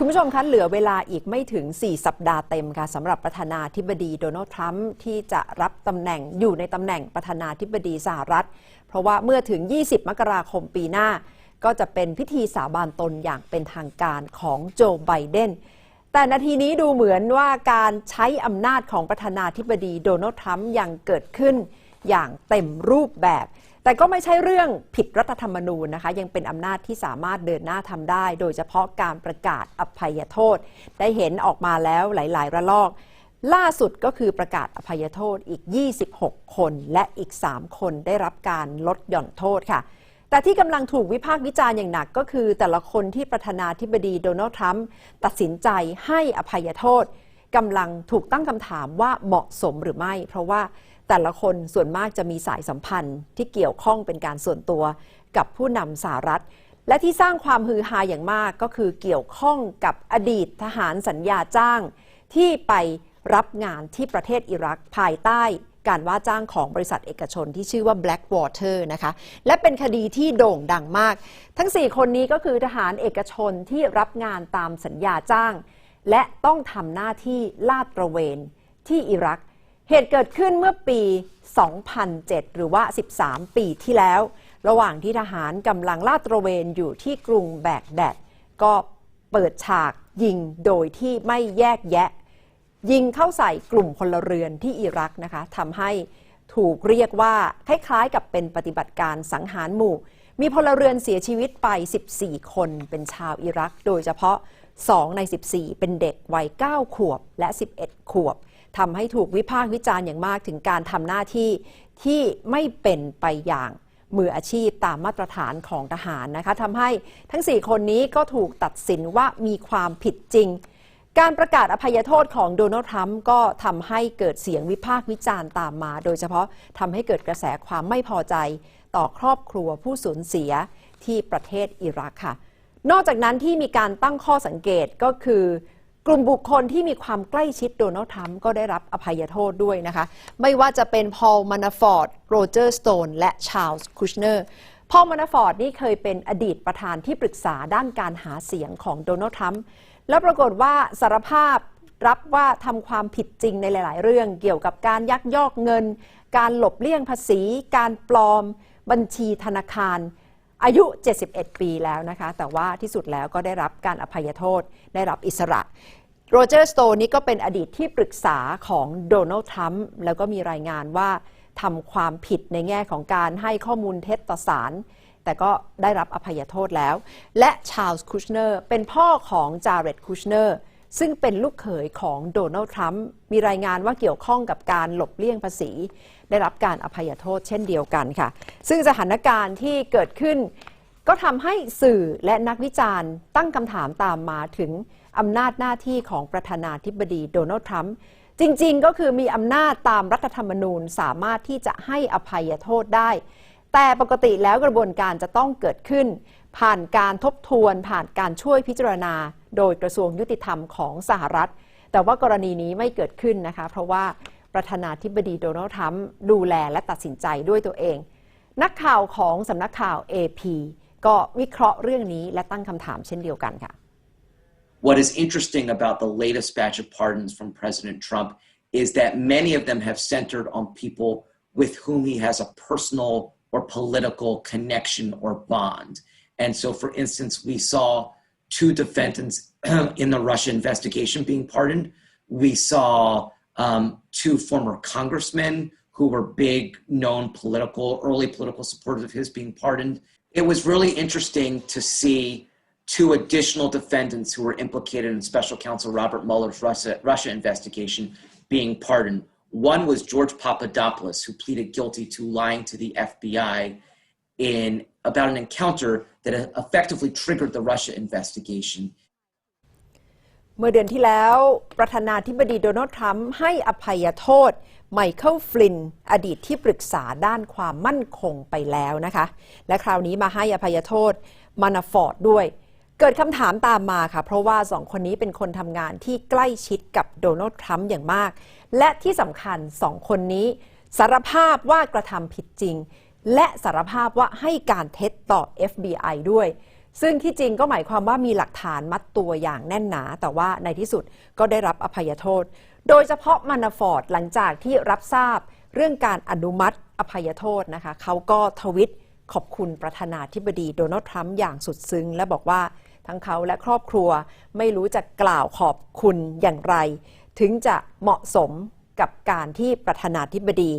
คุณผู้ชมคะเหลือเวลาอีกไม่ถึง 4 สัปดาห์เต็มค่ะสำหรับประธานาธิบดีโดนัลด์ทรัมป์ที่จะรับตำแหน่งอยู่ในตำแหน่งประธานาธิบดีสหรัฐ เพราะว่าเมื่อถึง 20 มกราคมปีหน้า ก็จะเป็นพิธีสาบานตนอย่างเป็นทางการของโจไบเดนแต่นาทีนี้ดูเหมือนว่าการใช้อำนาจของประธานาธิบดีโดนัลด์ทรัมป์ยังเกิดขึ้น อย่างเต็มรูปแบบ แต่ก็ไม่ใช่เรื่องผิดรัฐธรรมนูญนะคะ ยังเป็นอำนาจที่สามารถเดินหน้าทำได้ โดยเฉพาะการประกาศอภัยโทษ ได้เห็นออกมาแล้วหลาย ๆ ระลอกล่าสุดก็คือประกาศอภัยโทษอีก 26 คน และอีก 3 คนได้รับการลดหย่อนโทษค่ะ แต่ที่กำลังถูกวิพากษ์วิจารณ์อย่างหนักก็คือ แต่ละคนที่ประธานาธิบดีโดนัลด์ทรัมป์ตัดสินใจให้อภัยโทษกำลังถูกตั้งคำถามว่าเหมาะสมหรือไม่ เพราะว่า แต่ละคนส่วนมากจะมีสายสัมพันธ์ที่เกี่ยวข้องเป็นการส่วนตัวกับผู้นำสหรัฐ และที่สร้างความฮือฮาอย่างมากก็คือเกี่ยวข้องกับอดีตทหารสัญญาจ้าง ที่ไปรับงานที่ประเทศอิรักภายใต้การว่าจ้างของบริษัทเอกชนที่ชื่อว่า Blackwater นะคะ และเป็นคดีที่โด่งดังมาก ทั้ง 4 คนนี้ก็คือทหารเอกชนที่รับงานตามสัญญาจ้าง และต้องทำหน้าที่ลาดตระเวนที่อิรัก เหตุเกิดขึ้นเมื่อปี 2007 หรือว่า 13 ปีที่แล้ว ระหว่างที่ทหารกำลังลาดตระเวนอยู่ที่กรุงแบกแดด ก็เปิดฉากยิงโดยที่ไม่แยกแยะ ยิงเข้าใส่กลุ่มพลเรือนที่อิรักนะคะทำให้ถูกเรียกว่าคล้ายๆกับเป็นปฏิบัติการสังหารหมู่ มีพลเรือนเสียชีวิตไป 14 คนเป็นชาวอิรัก โดยเฉพาะ 2 ใน 14 เป็นเด็กวัย 9 ขวบและ 11 ขวบ ทำให้ถูกวิพากษ์วิจารณ์อย่างมากถึงการทำหน้าที่ที่ไม่เป็นไปอย่างมืออาชีพตามมาตรฐานของทหารนะคะทำให้ทั้ง 4 คนนี้ก็ถูกตัดสินว่ามีความผิดจริง การประกาศอภัยโทษของโดนัลด์ทรัมป์ก็ทำให้เกิดเสียงวิพากษ์วิจารณ์ตามมา โดยเฉพาะทำให้เกิดกระแสความไม่พอใจ ต่อครอบครัวผู้สูญเสียที่ประเทศอิรักค่ะ นอกจากนั้นที่มีการตั้งข้อสังเกตก็คือ กลุ่มบุคคลที่มีความใกล้ชิดโดนัลด์ทรัมป์ก็ได้รับอภัยโทษด้วยนะคะ ไม่ว่าจะเป็นพอลมานาฟอร์ดโรเจอร์สโตนและชาร์ลส์คุชเนอร์พอลมานาฟอร์ดนี่เคยเป็นอดีตประธานที่ปรึกษาด้านการหาเสียงของโดนัลด์ทรัมป์แล้วปรากฏว่าสารภาพรับว่าทำความผิดจริงในหลาย ๆ เรื่อง เกี่ยวกับการยักยอกเงิน การหลบเลี่ยงภาษี การปลอม บัญชีธนาคาร อายุ 71 ปีแล้วนะคะ แต่ว่าที่สุดแล้วก็ได้รับการอภัยโทษ ได้รับอิสระ โรเจอร์สโตนนี่ก็เป็นอดีตที่ปรึกษาของโดนัลด์ทรัมป์แล้วก็มีรายงานว่าทำความผิดในแง่ของการให้ข้อมูลเท็จต่อศาลแต่ก็ได้รับอภัยโทษแล้ว และชาลส์คูชเนอร์เป็นพ่อของจาเร็ดคูชเนอร์ ซึ่งเป็นลูกเขยของโดนัลด์ทรัมป์มีรายงานว่าเกี่ยวข้องกับการหลบเลี่ยงภาษี ได้รับการอภัยโทษเช่นเดียวกันค่ะ ซึ่งสถานการณ์ที่เกิดขึ้น ก็ทำให้สื่อและนักวิจารณ์ ตั้งคำถามตามมาถึงอำนาจหน้าที่ของประธานาธิบดีโดนัลด์ทรัมป์จริงๆ ก็คือมีอำนาจตามรัฐธรรมนูญสามารถที่จะให้อภัยโทษได้ แต่ปกติแล้วกระบวนการจะต้องเกิดขึ้น ผ่านการทบทวนผ่านการช่วยพิจารณา โดยกระทรวงยุติธรรมของสหรัฐ แต่ว่ากรณีนี้ไม่เกิดขึ้นนะคะ เพราะว่าประธานาธิบดีโดนัลด์ทรัมป์ดูแลและตัดสินใจด้วยตัวเอง นักข่าวของสำนักข่าว AP ก็วิเคราะห์เรื่องนี้และตั้งคำถามเช่นเดียวกันค่ะ What is interesting about the latest batch of pardons from President Trump is that many of them have centered on people with whom he has a personal or political connection or bond. And so, for instance, we saw two defendants in the Russia investigation being pardoned. We saw um, two former congressmen who were big, known political, early political supporters of his being pardoned. It was really interesting to see two additional defendants who were implicated in special counsel Robert Mueller's Russia, Russia investigation being pardoned. One was George Papadopoulos, who pleaded guilty to lying to the FBI in about an encounter that effectively triggered the Russia investigation. เมื่อเดือนที่แล้วประธานาธิบดีโดนัลด์ทรัมป์ให้อภัยโทษไมเคิลฟลินอดีตที่ปรึกษาด้านความมั่นคงไปแล้วนะคะ และคราวนี้มาให้อภัยโทษมานาฟอร์ดด้วย เกิดคำถามตามมาค่ะ เพราะว่าสองคนนี้เป็นคนทำงานที่ใกล้ชิดกับโดนัลด์ทรัมป์อย่างมาก และที่สำคัญสองคนนี้สารภาพว่ากระทำผิดจริง และสารภาพว่าให้การเท็จต่อ FBI ด้วย ซึ่งที่จริงก็หมายความว่ามีหลักฐานมัดตัวอย่างแน่นหนา แต่ว่าในที่สุดก็ได้รับอภัยโทษ โดยเฉพาะมานาฟอร์ดหลังจากที่รับทราบเรื่องการอนุมัติอภัยโทษนะคะเขาก็ทวิตขอบคุณประธานาธิบดีโดนัลด์ทรัมป์อย่างสุดซึ้ง และบอกว่าทั้งเขาและครอบครัวไม่รู้จะกล่าวขอบคุณอย่างไร ถึงจะเหมาะสมกับการที่ประธานาธิบดี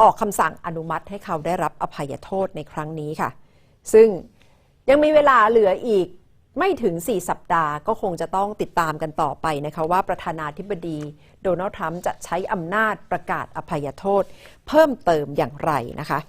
ออกคำสั่งอนุมัติให้เขาได้รับอภัยโทษในครั้งนี้ค่ะ ซึ่งยังมีเวลาเหลืออีกไม่ถึง 4 สัปดาห์ก็คงจะต้องติดตามกันต่อไปนะคะว่าประธานาธิบดีโดนัลด์ทรัมป์จะใช้อำนาจประกาศอภัยโทษ เพิ่มเติมอย่างไรนะคะ